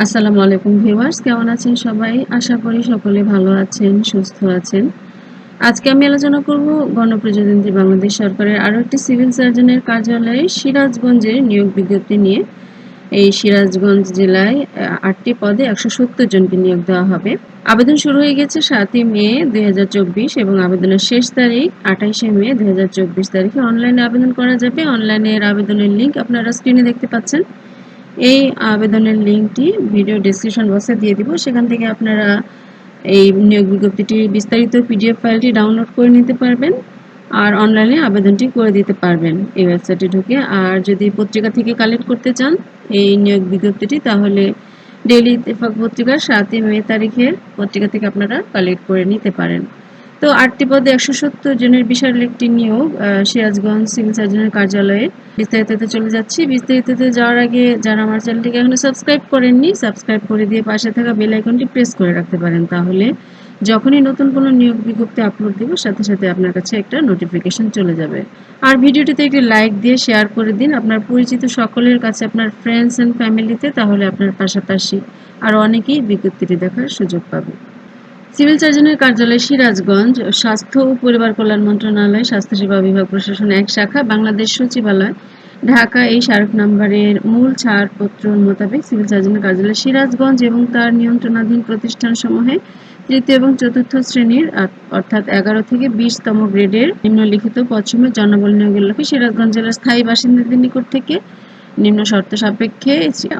আসসালামু আলাইকুম ভিউয়ার্স, কেমন আছেন সবাই? আশা করি সকলে ভালো আছেন, সুস্থ আছেন। আজকে আমি আলোচনা করব গণপ্রজাতন্ত্রী বাংলাদেশ সরকারের আরও একটি সিভিল সার্জনের কার্যালয়ে সিরাজগঞ্জের নিয়োগ বিজ্ঞপ্তি নিয়ে। এই সিরাজগঞ্জ জেলায় আটটি পদে একশো সত্তর জনকে নিয়োগ দেওয়া হবে। আবেদন শুরু হয়ে গেছে সাতই মে দুই হাজার চব্বিশ এবং আবেদনের শেষ তারিখ আঠাইশে মে দু হাজার চব্বিশ তারিখে। অনলাইনে আবেদন করা যাবে। অনলাইনের আবেদনের লিঙ্ক আপনারা স্ক্রিনে দেখতে পাচ্ছেন। এই আবেদনের লিঙ্কটি ভিডিও ডিসক্রিপশন বক্সে দিয়ে দিব। সেখান থেকে আপনারা এই নিয়োগ বিজ্ঞপ্তিটির বিস্তারিত পিডিএফ ফাইলটি ডাউনলোড করে নিতে পারবেন আর অনলাইনে আবেদনটি করে দিতে পারবেন এই ওয়েবসাইটে ঢুকে। আর যদি পত্রিকা থেকে কালেক্ট করতে চান এই নিয়োগ বিজ্ঞপ্তিটি, তাহলে ডেইলি ইত্তেফাক পত্রিকার সাতই মে তারিখের পত্রিকা থেকে আপনারা কালেক্ট করে নিতে পারেন। তো আটটি পদে একশো সত্তর জনের বিশাল একটি নিয়োগ সিরাজগঞ্জ সিভিল সার্জনের কার্যালয়ে। বিস্তারিততে চলে যাচ্ছি। বিস্তারিততে যাওয়ার আগে যারা আমার চ্যানেলটিকে এখনও সাবস্ক্রাইব করেননি, সাবস্ক্রাইব করে দিয়ে পাশে থাকা বেল আইকনটি প্রেস করে রাখতে পারেন। তাহলে যখনই নতুন কোনো নিয়োগ বিজ্ঞপ্তি আপলোড দিব, সাথে সাথে আপনার কাছে একটা নোটিফিকেশন চলে যাবে। আর ভিডিওটিতে একটি লাইক দিয়ে শেয়ার করে দিন। আপনার পরিচিত সকলের কাছে, আপনার ফ্রেন্ডস অ্যান্ড ফ্যামিলিতে তাহলে আপনার পাশাপাশি আর অনেকেই বিজ্ঞপ্তিটি দেখার সুযোগ পাবে। সিভিল সার্জনের কার্যালয় সিরাজগঞ্জ স্বাস্থ্য ও পরিবার কল্যাণ মন্ত্রণালয় স্বাস্থ্যসেবা বিভাগ প্রশাসন এক শাখা, বাংলাদেশ সচিবালয়, ঢাকা এই স্মারক নাম্বারের মূল ছাড়পত্র মোতাবেক সিভিল সার্জনের কার্যালয় সিরাজগঞ্জ এবং তার নিয়ন্ত্রণাধীন প্রতিষ্ঠান সমূহে তৃতীয় এবং চতুর্থ শ্রেণির অর্থাৎ এগারো থেকে বিশতম গ্রেডের নিম্নলিখিত পশ্চিমে জনবল নিয়োগের লক্ষ্যে সিরাজগঞ্জ জেলার স্থায়ী বাসিন্দাদের নিকট থেকে নিম্ন শর্ত সাপেক্ষে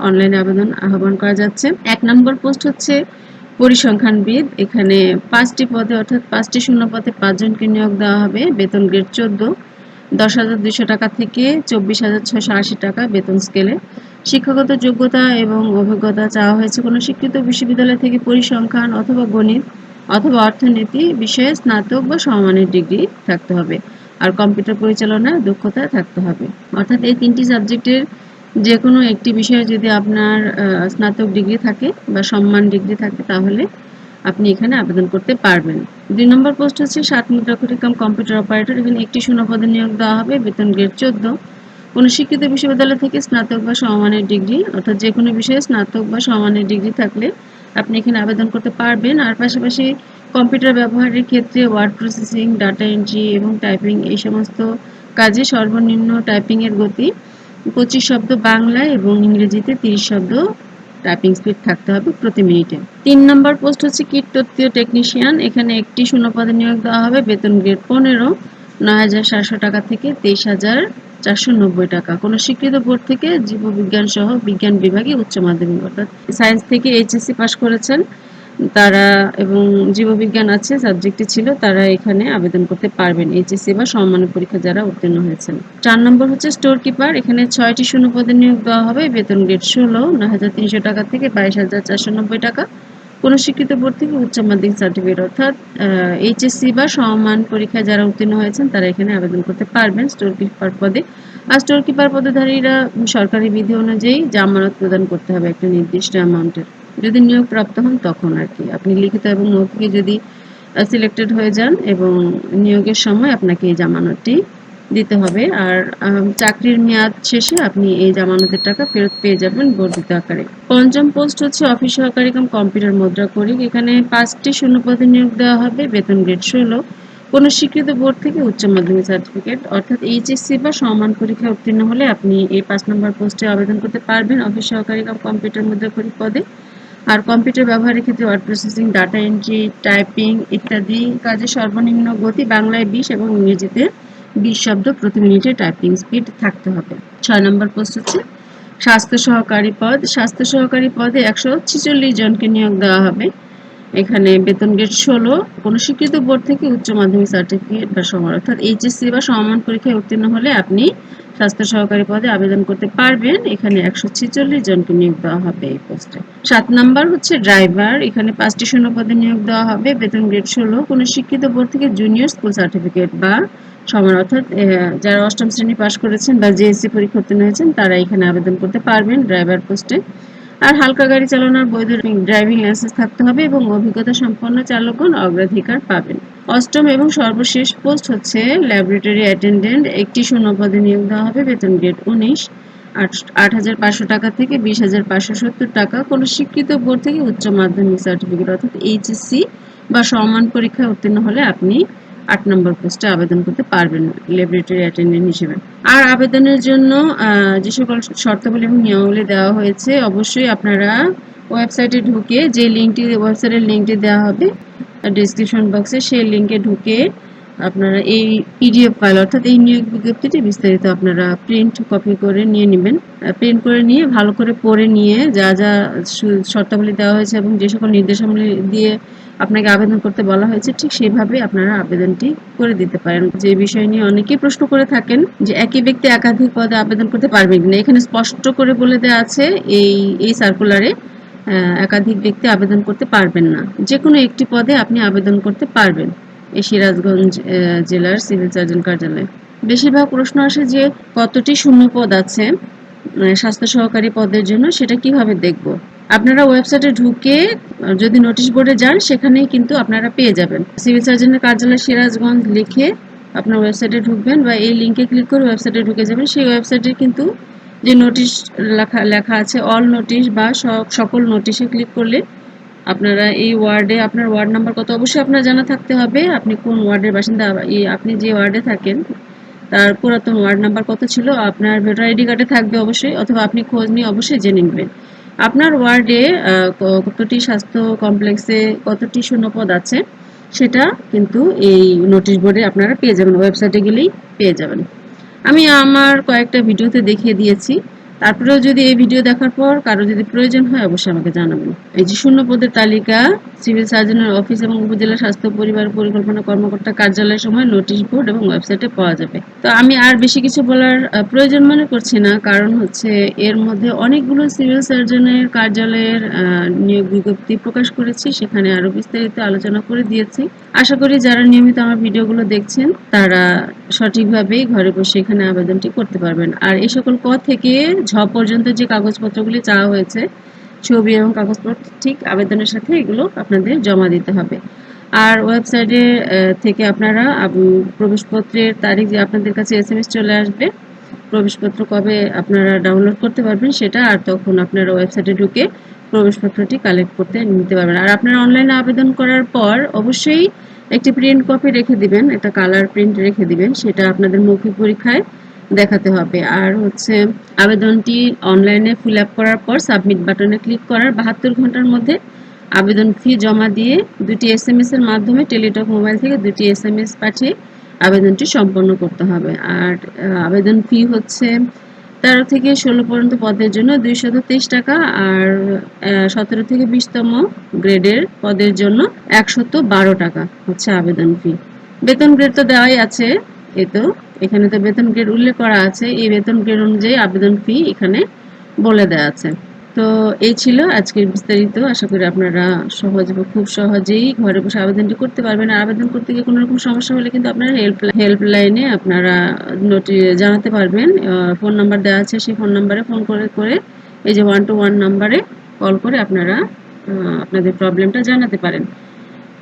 অনলাইনে আবেদন আহ্বান করা যাচ্ছে। এক নম্বর পোস্ট হচ্ছে পরিসংখ্যানবিদ, এখানে পাঁচটি পদে, অর্থাৎ পাঁচটি শূন্য পদে পাঁচজনকে নিয়োগ দেওয়া হবে, বেতন গ্রেড চোদ্দ। দশ হাজার দুইশো টাকা থেকে চব্বিশ হাজার ছশো আশি টাকা বেতন স্কেলে। শিক্ষাগত যোগ্যতা এবং অভিজ্ঞতা চাওয়া হয়েছে কোনো স্বীকৃত বিশ্ববিদ্যালয় থেকে পরিসংখ্যান অথবা গণিত অথবা অর্থনীতি, বিষয়ে স্নাতক বা সমমানের ডিগ্রি থাকতে হবে। আর কম্পিউটার পরিচালনায় দক্ষতা থাকতে হবে। অর্থাৎ এই তিনটি সাবজেক্টের যে কোনো একটি বিষয়ে যদি আপনার স্নাতক ডিগ্রি থাকে বা সম্মান ডিগ্রি থাকে, তাহলে আপনি এখানে আবেদন করতে পারবেন। দুই নম্বর পোস্ট হচ্ছে, সাত কাম কম্পিউটার অপারেটর এখানে একটি শূন্যপদে নিয়োগ দেওয়া হবে, বেতন গ্রেড চোদ্দ। কোনো শিক্ষিত বিশ্ববিদ্যালয় থেকে স্নাতক বা সমমানের ডিগ্রি, অর্থাৎ যে কোনো বিষয়ে স্নাতক বা সমমানের ডিগ্রি থাকলে আপনি এখানে আবেদন করতে পারবেন। আর পাশাপাশি কম্পিউটার ব্যবহারের ক্ষেত্রে ওয়ার্ড প্রসেসিং, ডাটা এন্ট্রি এবং টাইপিং, এই সমস্ত কাজে সর্বনিম্ন টাইপিংয়ের গতি পঁচিশ শব্দ বাংলায় এবং ইংরেজিতে তিরিশ শব্দ টাইপিং স্পিড থাকতে হবে প্রতি মিনিটে। তিন নম্বর পোস্ট হচ্ছে কীট তত্ত্বীয় টেকনিশিয়ান এখানে একটি শূন্যপদে নিয়োগ দেওয়া হবে। বেতন গ্রেড পনেরো, নয় হাজার সাতশো টাকা থেকে তেইশ হাজার চারশো নব্বই টাকা। কোনো স্বীকৃত বোর্ড থেকে জীববিজ্ঞান সহ বিজ্ঞান বিভাগে উচ্চ মাধ্যমিক অর্থাৎ সায়েন্স থেকে এইচএসসি পাশ করেছেন। তারা এবং জীববিজ্ঞান আছে সাবজেক্টটি ছিল, তারা এখানে আবেদন করতে পারবেন। এইচএসসি বা সম্মানের পরীক্ষা যারা উত্তীর্ণ হয়েছেন। চার নম্বর হচ্ছে স্টোর কিপার এখানে ছয়টি শূন্য পদে নিয়োগ দেওয়া হবে। বেতন গ্রেড ষোলো নয় হাজার তিনশো টাকা থেকে বাইশ হাজার চারশো নব্বই টাকা। কোনো শিক্ষিত বোর্ড থেকে উচ্চ মাধ্যমিক সার্টিফিকেট অর্থাৎ এইচএসসি বা সমমান পরীক্ষায় যারা উত্তীর্ণ হয়েছেন, তারা এখানে আবেদন করতে পারবেন স্টোর কিপার পদে। আর স্টোর কিপার পদধারীরা সরকারি বিধি অনুযায়ী জামানত প্রদান করতে হবে একটা নির্দিষ্ট অ্যামাউন্টের যদি নিয়োগ প্রাপ্ত হন, তখন আর কি। আপনি লিখিত এবং মৌখিকে যদি সিলেক্টেড হয়ে যান এবং নিয়োগের সময় আপনাকে এই জামানতটি দিতে হবে। আর চাকরির মেয়াদ শেষে আপনি এই জামানতের টাকা ফেরত পেয়ে যাবেন বর্ধিত আকারে। পঞ্চম পোস্ট হচ্ছে অফিস সহকারী কাম কম্পিউটার মুদ্রা করি এখানে পাঁচটি শূন্য পদে নিয়োগ দেওয়া হবে, বেতন গ্রেড ষোলো। কোনো স্বীকৃত বোর্ড থেকে উচ্চ মাধ্যমিক সার্টিফিকেট অর্থাৎ এইচএসসি বা সমান পরীক্ষায় উত্তীর্ণ হলে আপনি এই পাঁচ নম্বর পোস্টে আবেদন করতে পারবেন অফিস সহকারী কাম কম্পিউটার মুদ্রা করি পদে। আর কম্পিউটার ব্যবহারের ক্ষেত্রে word processing data entry typing ইত্যাদি কাজে সর্বনিম্ন গতি বাংলায় বিশ এবং ইংরেজিতে বিশ শব্দ প্রতি মিনিটে টাইপিং স্পিড থাকতে হবে। ছয় নম্বর পোস্ট হচ্ছে, স্বাস্থ্য সহকারী পদ, স্বাস্থ্য সহকারী পদে একশো ছিচল্লিশ জনকে নিয়োগ দেওয়া হবে। এখানে বেতন গেট ষোলো, কোনো স্বীকৃত বোর্ড থেকে উচ্চ মাধ্যমিক সার্টিফিকেট বা সমান অর্থাৎ এইচএসসি বা সমান পরীক্ষায় উত্তীর্ণ হলে আপনি স্বাস্থ্য সহকারী পদে আবেদন করতে পারবেন। এখানে একশো ছেচল্লিশ জনকে নিয়োগ দেওয়া হবে এই পোস্টে। সাত নাম্বার হচ্ছে ড্রাইভার। এখানে পাঁচটি শূন্য পদে নিয়োগ দেওয়া হবে। বেতন গ্রেড ষোলো, কোনো শিক্ষিত বোর্ড থেকে জুনিয়র স্কুল সার্টিফিকেট বা সমান অর্থাৎ যারা অষ্টম শ্রেণি পাশ করেছেন বা জিএসসি পরীক্ষা উত্তীর্ণ হয়েছেন, তারা এখানে আবেদন করতে পারবেন ড্রাইভার পোস্টে। আর হালকা গাড়ি চালানোর বৈধ ড্রাইভিং লাইসেন্স থাকতে হবে এবং অভিজ্ঞতা সম্পন্ন চালকগণ অগ্রাধিকার পাবেন। অষ্টম এবং সর্বশেষ পোস্ট হচ্ছে ল্যাবরেটরি অ্যাটেন্ডেন্ট একটি শূন্য পদে নিয়োগ দেওয়া হবে, বেতন গ্রেড উনিশ, আট হাজার পাঁচশো টাকা থেকে বিশ হাজার পাঁচশো সত্তর টাকা। কোনো স্বীকৃত বোর্ড থেকে উচ্চ মাধ্যমিক সার্টিফিকেট অর্থাৎ এইচএসসি বা সমান পরীক্ষায় উত্তীর্ণ হলে আপনি আট নম্বর পোস্টে আবেদন করতে পারবেন ল্যাবরেটরি অ্যাটেন্ডেন্ট হিসেবে। আর আবেদনের জন্য যে সকল শর্তাবলী এবং নিয়মাবলী দেওয়া হয়েছে, অবশ্যই আপনারা ওয়েবসাইটে ঢুকে যে লিঙ্কটি, ওয়েবসাইটের লিঙ্কটি দেওয়া হবে ডিসক্রিপশন বক্সে সেই লিঙ্কে ঢুকে আপনারা এই পিডিএফ ফাইল অর্থাৎ এই নিয়োগ বিজ্ঞপ্তিটি বিস্তারিত আপনারা প্রিন্ট কপি করে নিয়ে নেবেন। প্রিন্ট করে নিয়ে ভালো করে পড়ে নিয়ে যা যা শর্তাবলী দেওয়া হয়েছে এবং যে সকল নির্দেশাবলী দিয়ে আপনাকে আবেদন করতে বলা হয়েছে, ঠিক সেইভাবে আপনারা আবেদনটি করে দিতে পারেন। যে বিষয় নিয়ে অনেকেই প্রশ্ন করে থাকেন যে একই ব্যক্তি একাধিক পদে আবেদন করতে পারবেন কিনা। এখানে স্পষ্ট করে বলে দেওয়া আছে এই এই সার্কুলারে একাধিক ব্যক্তি আবেদন করতে পারবেন না। যে কোনো একটি পদে আপনি আবেদন করতে পারবেন। এই সিরাজগঞ্জ জেলার সিভিল সার্জন কার্যালয়ে। বেশিরভাগ প্রশ্ন আসে যে, কতটি শূন্য পদ আছে স্বাস্থ্য সহকারী পদের জন্য, সেটা কীভাবে দেখব? আপনারা ওয়েবসাইটে ঢুকে, যদি নোটিশ বোর্ডে যান, সেখানেই কিন্তু আপনারা পেয়ে যাবেন। সিভিল সার্জনের কার্যালয় সিরাজগঞ্জ লিখে আপনার ওয়েবসাইটে ঢুকবেন বা এই লিঙ্কে ক্লিক করে ওয়েবসাইটে ঢুকে যাবেন। সেই ওয়েবসাইটে কিন্তু যে নোটিশ লেখা লেখা আছে, অল নোটিশ বা সকল নোটিশে ক্লিক করলে আপনারা এই ওয়ার্ডে, আপনার ওয়ার্ড নাম্বার কত? অবশ্যই আপনার জানা থাকতে হবে, আপনি কোন ওয়ার্ডের বাসিন্দা আপনি যে ওয়ার্ডে থাকেন, তার পুরাতন ওয়ার্ড নাম্বার কত ছিল? আপনার ভোটার আইডি কার্ডে থাকবে অবশ্যই, অথবা আপনি খোঁজ নিয়ে অবশ্যই জেনে নেবেন। আপনার ওয়ার্ডে কতটি স্বাস্থ্য কমপ্লেক্সে কতটি শূন্যপদ আছে, সেটা কিন্তু এই নোটিশ বোর্ডে আপনারা পেয়ে যাবেন, ওয়েবসাইটে গেলেই পেয়ে যাবেন। আমি আমার কয়েকটা ভিডিওতে দেখিয়ে দিয়েছি। তারপরেও যদি এই ভিডিও দেখার পর কারও যদি প্রয়োজন হয়, অবশ্যই আমাকে জানাবেন। এই যে শূন্য পদের তালিকা, সিভিল সার্জনের অফিস এবং উপজেলা স্বাস্থ্য পরিবার পরিকল্পনা কর্মকর্তা কার্যালয়ের সময় নোটিশ বোর্ড এবং ওয়েবসাইটে পাওয়া যাবে। তো আমি আর বেশি কিছু বলার প্রয়োজন মনে করছি না। কারণ হচ্ছে এর মধ্যে অনেকগুলো সিভিল সার্জনের কার্যালয়ের নিয়োগ বিজ্ঞপ্তি প্রকাশ করেছি। সেখানে আরও বিস্তারিত আলোচনা করে দিয়েছি। আশা করি যারা নিয়মিত আমার ভিডিওগুলো দেখছেন, তারা সঠিকভাবেই ঘরে বসে এখানে আবেদনটি করতে পারবেন। আর এই সকল পদ থেকে ঝ পর্যন্ত যে কাগজপত্রগুলি চাওয়া হয়েছে, ছবি এবং কাগজপত্র, ঠিক আবেদনের সাথে এগুলো আপনাদের জমা দিতে হবে। আর ওয়েবসাইটে থেকে আপনারা প্রবেশপত্রের তারিখ যে আপনাদের কাছে এস চলে আসবে প্রবেশপত্র কবে আপনারা ডাউনলোড করতে পারবেন সেটা আর তখন আপনারা ওয়েবসাইটে ঢুকে প্রবেশপত্রটি কালেক্ট করতে নিতে পারবেন। আর আপনারা অনলাইনে আবেদন করার পর অবশ্যই একটি প্রিন্ট কপি রেখে দিবেন, একটা কালার প্রিন্ট রেখে দিবেন, সেটা আপনাদের মৌখিক পরীক্ষায় দেখাতে হবে। আর হচ্ছে আবেদনটি অনলাইনে ফিল আপ করার পর সাবমিট বাটনে ক্লিক করার বাহাত্তর ঘণ্টার মধ্যে আবেদন ফি জমা দিয়ে দুটি এস এম এর মাধ্যমে টেলিটক মোবাইল থেকে দুটি এস এম এস পাঠিয়ে আবেদনটি সম্পন্ন করতে হবে। আর আবেদন ফি হচ্ছে তেরো থেকে ষোলো পর্যন্ত পদের জন্য দুইশত তেইশ টাকা আর সতেরো থেকে বিশতম গ্রেডের পদের জন্য একশত বারো টাকা হচ্ছে আবেদন ফি বেতন গ্রেড তো দেওয়াই আছে এ তো। এখানে তো বেতন গ্রেড উল্লেখ করা আছে। এই বেতন গ্রেড অনুযায়ী আবেদন ফি এখানে বলে দেওয়া আছে। তো এই ছিল আজকের বিস্তারিত। আশা করি আপনারা সহজ বা খুব সহজেই ঘরে বসে আবেদনটি করতে পারবেন। আর আবেদন করতে গিয়ে কোনো রকম সমস্যা হলে কিন্তু আপনারা হেল্প হেল্পলাইনে আপনারা নোটি জানাতে পারবেন। ফোন নাম্বার দেওয়া আছে, সেই ফোন নাম্বারে ফোন করে করে এই যে ওয়ান টু ওয়ান নাম্বারে কল করে আপনারা আপনাদের প্রবলেমটা জানাতে পারেন।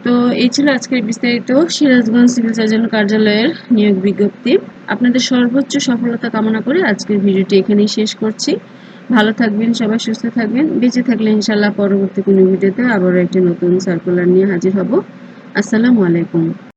তো এই ছিল আজকের বিস্তারিত সিরাজগঞ্জ সিভিল সার্জন কার্যালয়ের নিয়োগ বিজ্ঞপ্তি। আপনাদের সর্বোচ্চ সফলতা কামনা করে আজকের ভিডিওটি এখানেই শেষ করছি। ভালো থাকবেন, সবাই সুস্থ থাকবেন। বেঁচে থাকলে ইনশাল্লাহ পরবর্তী কোনো ভিডিওতে আবারও একটি নতুন সার্কুলার নিয়ে হাজির হব। আসসালামু আলাইকুম।